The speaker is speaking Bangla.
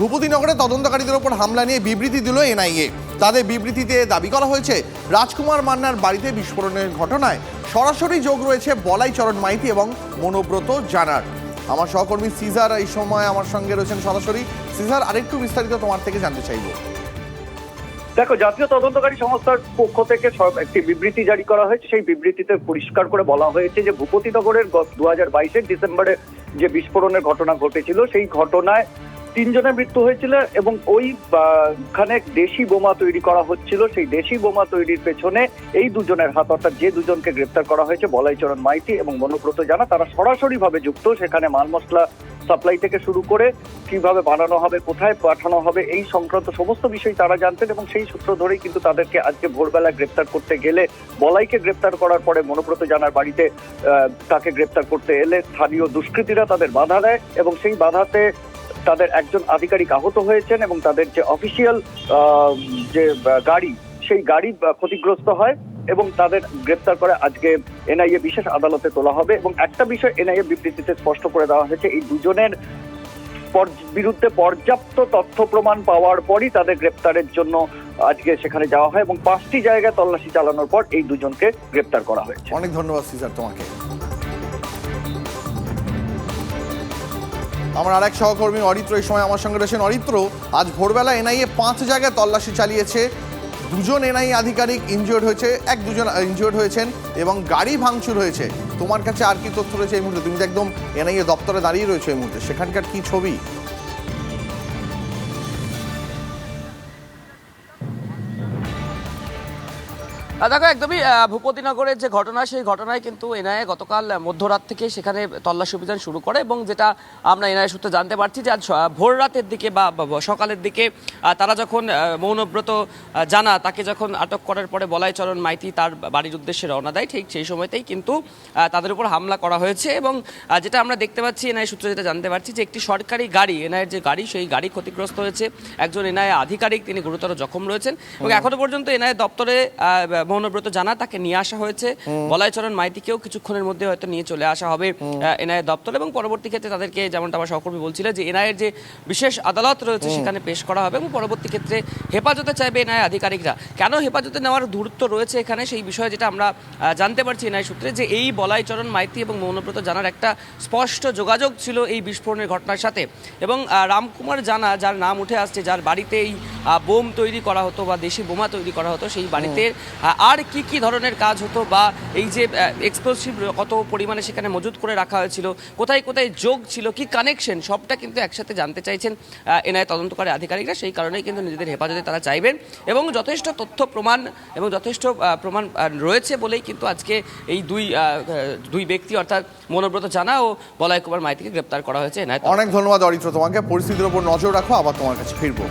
ভূপতিনগরে তদন্তকারীদের ওপর হামলা নিয়ে বিবৃতি দিল এনআইএ। তাদের বিবৃতিতে দাবি করা হয়েছে, রাজকুমার মান্নার বাড়িতে বিস্ফোরণের ঘটনায় সরাসরি যোগ রয়েছে বলাই চরণ মাইতি এবং মনোব্রত জানার। আমার সহকর্মী সিজার এই সময় আমার সঙ্গে রয়েছেন সরাসরি। সিজার, আরেকটু বিস্তারিত তোমার থেকে জানতে চাইব। দেখো, জাতীয় তদন্তকারী সংস্থার পক্ষ থেকে একটি বিবৃতি জারি করা হয়েছে। সেই বিবৃতিতে পরিষ্কার করে বলা হয়েছে যে ভূপতিনগরের দু হাজার বাইশের ডিসেম্বরে যে বিস্ফোরণের ঘটনা ঘটেছিল, সেই ঘটনায় তিনজনের মৃত্যু হয়েছিল এবং ওই আহ, খানে দেশি বোমা তৈরি করা হচ্ছিল। সেই দেশি বোমা তৈরির পেছনে এই দুজনের হাত অর্থাৎ যে দুজনকে গ্রেপ্তার করা হয়েছে বলাইচরণ মাইতি এবং মনোব্রত জানা তারা সরাসরি ভাবে যুক্ত। সেখানে মাল মশলা সাপ্লাই থেকে শুরু করে কীভাবে বানানো হবে কোথায় পাঠানো হবে এই সংক্রান্ত সমস্ত বিষয় তারা জানতেন এবং সেই সূত্র ধরেই কিন্তু তাদেরকে আজকে ভোরবেলা গ্রেপ্তার করতে গেলে বলাইকে গ্রেপ্তার করার পরে মনোব্রত জানার বাড়িতে তাকে গ্রেপ্তার করতে এলে স্থানীয় দুষ্কৃতীরা তাদের বাধা দেয় এবং সেই বাধাতে তাদের একজন আধিকারিক আহত হয়েছেন এবং তাদের যে অফিসিয়াল যে গাড়ি, সেই গাড়ি ক্ষতিগ্রস্ত হয় এবং তাদের গ্রেপ্তার করে আজকে এনআইএ বিশেষ আদালতে তোলা হবে এবং একটা বিষয় এনআইএ বিবৃতিতে স্পষ্ট করে দেওয়া হয়েছে, এই দুজনের বিরুদ্ধে পর্যাপ্ত তথ্য প্রমাণ পাওয়ার পরই তাদের গ্রেপ্তারের জন্য আজকে সেখানে যাওয়া হয় এবং পাঁচটি জায়গায় তল্লাশি চালানোর পর এই দুজনকে গ্রেপ্তার করা হয়েছে। অনেক ধন্যবাদ তোমাকে। আমার আরেক সহকর্মী অরিত্র এই সময় আমার সঙ্গে রয়েছেন। অরিত্র, আজ ভোরবেলা এনআইএ পাঁচ জায়গায় তল্লাশি চালিয়েছে। দুজন এনআইএ আধিকারিক ইনজিওর্ড হয়েছে, এক দুজন ইনজিওর্ড হয়েছেন এবং গাড়ি ভাঙচুর হয়েছে। তোমার কাছে আর কি তথ্য রয়েছে এই মুহূর্তে? তুমি তো একদম এনআইএ দপ্তরে দাঁড়িয়ে রয়েছে এই মুহূর্তে। সেখানকার কি ছবি? দেখো একদমই ভূপতিনগরের যে ঘটনা সেই ঘটনায় কিন্তু এনআইএ গতকাল মধ্যরাত থেকে সেখানে তল্লাশি অভিযান শুরু করে এবং যেটা আমরা এনআইএ সূত্রে জানতে পারছি যে আজ ভোর রাতের দিকে বা সকালের দিকে তারা যখন মৌনব্রত জানা তাকে যখন আটক করার পরে বলাই চরণ মাইতি তার বাড়ির উদ্দেশ্যে রওনা দেয় ঠিক সেই সময়তেই কিন্তু তাদের উপর হামলা করা হয়েছে এবং যেটা আমরা দেখতে পাচ্ছি এনআই সূত্রে যেটা জানতে পারছি যে একটি সরকারি গাড়ি এনআইয়ের যে গাড়ি সেই গাড়ি ক্ষতিগ্রস্ত হয়েছে। একজন এনআইএ আধিকারিক তিনি গুরুতর জখম রয়েছেন এবং এখনও পর্যন্ত এনআইএ দপ্তরে আহ, মৌনব্রত জানা তাকে নিয়ে আসা হয়েছে। বলাইচরণ মাইতিকেও কিছুক্ষণের মধ্যে হয়তো নিয়ে চলে আসা হবে এনআইএ দপ্তর এবং পরবর্তী ক্ষেত্রে তাদেরকে যেমনটা আমার সহকর্মী বলছিল যে এনআইএর যে বিশেষ আদালত রয়েছে সেখানে পেশ করা হবে এবং পরবর্তী ক্ষেত্রে হেফাজতে চাইবে এনআইএ আধিকারিকরা। কেন হেফাজতে নেওয়ার দূরত্ব রয়েছে এখানে সেই বিষয়ে যেটা আমরা জানতে পারছি এনআই সূত্রে যে এই বলাইচরণ মাইতি এবং মৌনব্রত জানার একটা স্পষ্ট যোগাযোগ ছিল এই বিস্ফোরণের ঘটনার সাথে। এবং রামকুমার জানা যার নাম উঠে আসছে যার বাড়িতে এই বোম তৈরি করা হতো বা দেশি বোমা তৈরি করা হতো সেই বাড়িতে আর কি কি ধরনের কাজ হতো বা এই যে এক্সপ্লোসিভ কত পরিমাণে সেখানে মজুত করে রাখা হয়েছিল, কোথায় কোথায় যোগ ছিল, কি কানেকশন সবটা কিন্তু একসাথে জানতে চাইছেন এনআই তদন্তকারী আধিকারিকরা। সেই কারণেই কিন্তু নিজেদের হেফাজতে তারা চাইবেন। এবং যথেষ্ট তথ্য প্রমাণ এবং যথেষ্ট প্রমাণ রয়েছে বলেই কিন্তু আজকে এই দুই দুই ব্যক্তি, অর্থাৎ মনোব্রত জানা ও বলয় কুমার মাইতিকে গ্রেপ্তার করা হয়েছে অনেক ধন্যবাদ, অরিত্র, তোমাকে। পরিস্থিতির উপর নজর রাখো, আবার তোমার কাছে ফিরবো।